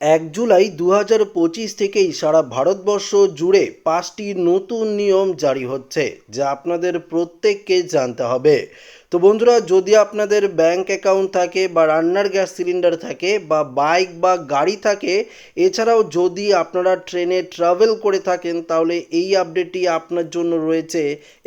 এক জুলাই দু হাজার পঁচিশ থেকেই সারা ভারতবর্ষ জুড়ে পাঁচটি নতুন নিয়ম জারি হচ্ছে, যা আপনাদের প্রত্যেককে জানতে হবে। তো বন্ধুরা, যদি আপনাদের ব্যাংক অ্যাকাউন্ট থাকে বা রান্নার গ্যাস সিলিন্ডার থাকে বা বাইক বা গাড়ি থাকে, এছাড়াও যদি আপনারা ট্রেনে ট্রাভেল করে থাকেন, তাহলে এই আপডেটটি আপনার জন্য রয়েছে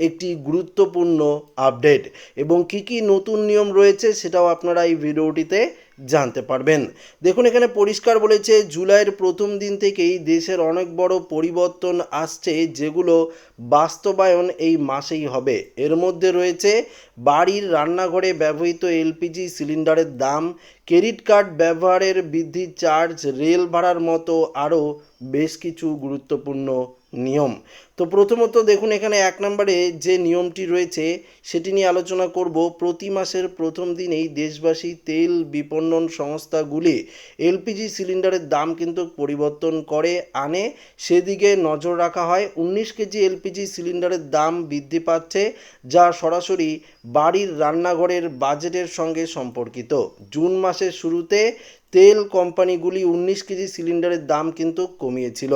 একটি গুরুত্বপূর্ণ আপডেট। এবং কি কি নতুন নিয়ম রয়েছে, সেটাও আপনারা এই ভিডিওটিতে জানতে পারবেন। দেখুন, এখানে পরিষ্কার বলেছে, জুলাইয়ের প্রথম দিন থেকেই দেশের অনেক বড় পরিবর্তন আসছে, যেগুলো বাস্তবায়ন এই মাসেই হবে। এর মধ্যে রয়েছে, বাড়ির রান্নাঘরে ব্যবহৃত এলপিজি সিলিন্ডারের দাম, ক্রেডিট কার্ড ব্যবহারের বৃদ্ধির চার্জ, রেল ভাড়ার মতো আরও বেশ কিছু গুরুত্বপূর্ণ নিয়ম। তো প্রথমত দেখুন এখানে এক নম্বরে যে নিয়মটি রয়েছে, সেটি নিয়ে আলোচনা করব। প্রতি মাসের প্রথম দিনেই দেশবাসী তেল বিপণন সংস্থাগুলি এলপিজি সিলিন্ডারের দাম কিন্তু পরিবর্তন করে, আনে। সেদিকে নজর রাখা হয়, উনিশ কেজি এলপিজি সিলিন্ডারের দাম বৃদ্ধি পাচ্ছে, যা সরাসরি বাড়ির রান্নাঘরের বাজেটের সঙ্গে সম্পর্কিত। জুন মাসের শুরুতে তেল কোম্পানিগুলি উনিশ কেজি সিলিন্ডারের দাম কিন্তু কমিয়েছিল।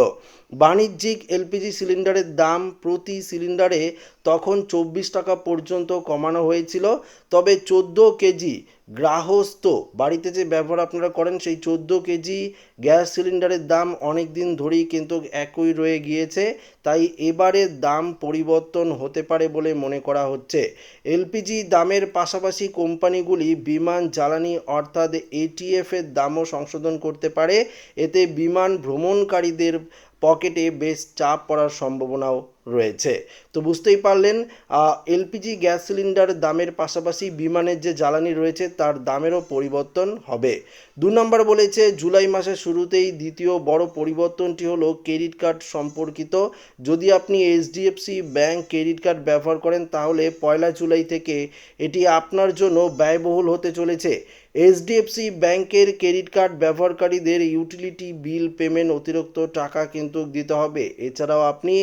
বাণিজ্যিক এলপিজি সিলিন্ডারের দাম প্রতি সিলিন্ডারে তখন চব্বিশ টাকা পর্যন্ত কমানো হয়েছিল। তবে চোদ্দ কেজি গ্রাহস্থ বাড়িতে যে ব্যবহার আপনারা করেন, সেই চোদ্দ কেজি গ্যাস সিলিন্ডারের দাম অনেক দিন ধরেই কিন্তু একই রয়ে গিয়েছে। তাই এবারে দাম পরিবর্তন হতে পারে বলে মনে করা হচ্ছে। এলপিজি দামের পাশাপাশি কোম্পানিগুলি বিমান জ্বালানি অর্থাৎ এটিএফের দামও সংশোধন করতে পারে। এতে বিমান ভ্রমণকারীদের পকেটে বেশ চাপ পড়ার সম্ভাবনাও রয়েছে। তো বুঝতেই পারলেন এলপিজি গ্যাস সিলিন্ডার দামের পাশাপাশি বিমানের যে জ্বালানি রয়েছে তার দামেরও পরিবর্তন হবে। দু নম্বর বলেছে, জুলাই মাসের শুরুতেই দ্বিতীয় বড় পরিবর্তনটি হলো ক্রেডিট কার্ড সম্পর্কিত। যদি আপনি এইচডিএফসি ব্যাংক ক্রেডিট কার্ড ব্যবহার করেন, তাহলে পয়লা জুলাই থেকে এটি আপনার জন্য ব্যয়বহুল হতে চলেছে। এইচডিএফসি ব্যাংকের ক্রেডিট কার্ড ব্যবহারকারীদের ইউটিলিটি বিল, পেমেন্ট, অতিরিক্ত টাকা কিন্তু দিতে হবে। এছাড়াও আপনি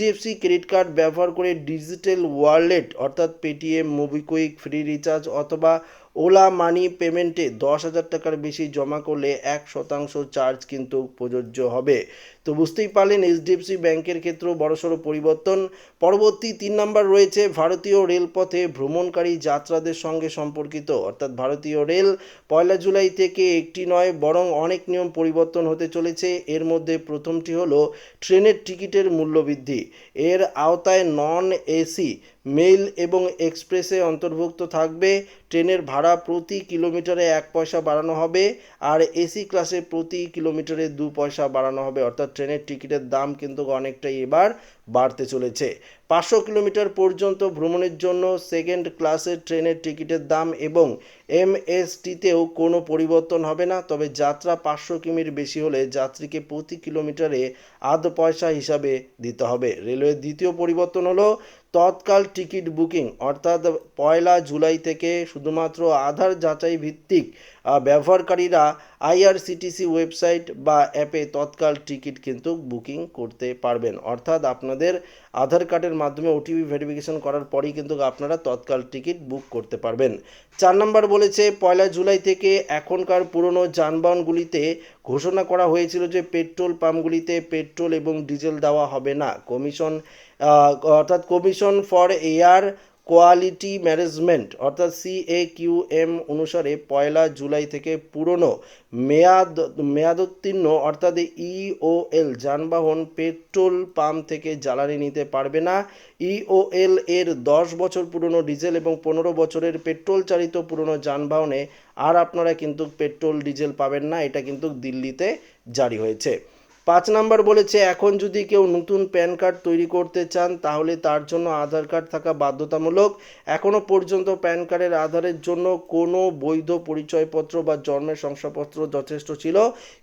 এইচডিএফসি ক্রেডিট কার্ড ব্যবহার করে ডিজিটাল ওয়ালেট অর্থাৎ পেটিএম মোবিকুইক ফ্রি রিচার্জ অথবা ওলা মানি পেমেন্টে দশ হাজার টাকার বেশি জমা করলে এক শতাংশ চার্জ কিন্তু প্রযোজ্য হবে। তো বুঝতেই পারলেন এইচডিএফসি ব্যাংকের ক্ষেত্রেও বড়সড় পরিবর্তন। পরবর্তী তিন নম্বর রয়েছে ভারতীয় রেলপথে ভ্রমণকারী যাত্রাদের সঙ্গে সম্পর্কিত। অর্থাৎ ভারতীয় রেল পয়লা জুলাই থেকে একটি নয়, বরং অনেক নিয়ম পরিবর্তন হতে চলেছে। এর মধ্যে প্রথমটি হলো ট্রেনের টিকিটের মূল্যবৃদ্ধি। এর আওতায় নন এসি, মেল এবং এক্সপ্রেসে অন্তর্ভুক্ত থাকবে। ট্রেনের ভাড়া প্রতি কিলোমিটারে এক পয়সা বাড়ানো হবে আর এসি ক্লাসে প্রতি কিলোমিটারে দু পয়সা বাড়ানো হবে। অর্থাৎ ট্রেনের টিকিটের দাম কিন্তু অনেকটাই এবার বাড়তে চলেছে। পাঁচশো কিলোমিটার পর্যন্ত ভ্রমণের জন্য সেকেন্ড ক্লাসের ট্রেনের টিকিটের দাম এবং এমএসটিতেও কোনো পরিবর্তন হবে না। তবে যাত্রা পাঁচশো কিমির বেশি হলে যাত্রীকে প্রতি কিলোমিটারে আধ পয়সা হিসাবে দিতে হবে। রেলওয়ের দ্বিতীয় পরিবর্তন হলো তৎকাল টিকিট বুকিং, অর্থাৎ পয়লা জুলাই থেকে শুধুমাত্র আধার যাচাই ভিত্তিক ব্যবহারকারীরা আইআরসিটিসি ওয়েবসাইট বা অ্যাপে তৎকাল টিকিট কিন্তু বুকিং করতে পারবেন। অর্থাৎ আপনাদের আধার কার্ডের মাধ্যমে ওটিপি ভেরিফিকেশন করার পরেই কিন্তু আপনারা তৎকাল টিকিট বুক করতে পারবেন। চার নম্বর বলেছে, পয়লা জুলাই থেকে এখনকার পুরনো যানবাহনগুলিতে ঘোষণা করা হয়েছিল যে পেট্রোল পাম্পগুলিতে পেট্রোল এবং ডিজেল দেওয়া হবে না। কমিশন অর্থাৎ commission for air quality management, অর্থাৎ সিএকিউএম অনুসারে পয়লা জুলাই থেকে পুরনো মেয়াদ, মেয়াদোত্তীর্ণ, অর্থাৎ ইওএল যানবাহন, পেট্রোল পাম্প থেকে জ্বালানি নিতে পারবে না। ইওএল এর দশ বছর পুরনো ডিজেল এবং পনেরো বছরের পেট্রোল চালিত পুরনো যানবাহনে আর আপনারা কিন্তু পেট্রোল ডিজেল পাবেন না, এটা কিন্তু দিল্লিতে জারি হয়েছে। পাঁচ নাম্বার বলেছে, এখন যদি কেউ নতুন প্যান কার্ড তৈরি করতে চান, তাহলে তার জন্য আধার কার্ড থাকা বাধ্যতামূলক। এখনও পর্যন্ত প্যান কার্ডের আধারের জন্য কোনো বৈধ পরিচয়পত্র বা জন্মের শংসাপত্র যথেষ্ট ছিল।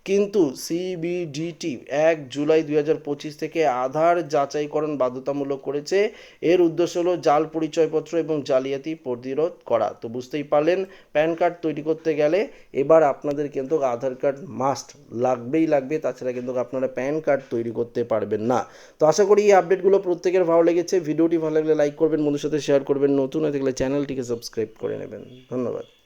কিন্তু সিবিডিটি এক জুলাই দুই হাজার পঁচিশ থেকে আধার যাচাইকরণ বাধ্যতামূলক করেছে। এর উদ্দেশ্য হলো জাল পরিচয়পত্র এবং জালিয়াতি প্রতিরোধ করা। তো বুঝতেই পারলেন, প্যান কার্ড তৈরি করতে গেলে এবার আপনাদের কিন্তু আধার কার্ড মাস্ট লাগবেই লাগবে। তাছাড়া কিন্তু আপনারা প্যান কার্ড তৈরি করতে পারবেন না। তো আশা করি এই আপডেটগুলো প্রত্যেকের ভালো লেগেছে। ভিডিওটি ভালো লাগলে লাইক করবেন বন্ধুর সাথে শেয়ার করবেন। নতুন হয়ে থাকলে চ্যানেলটিকে সাবস্ক্রাইব করে নেবেন। ধন্যবাদ।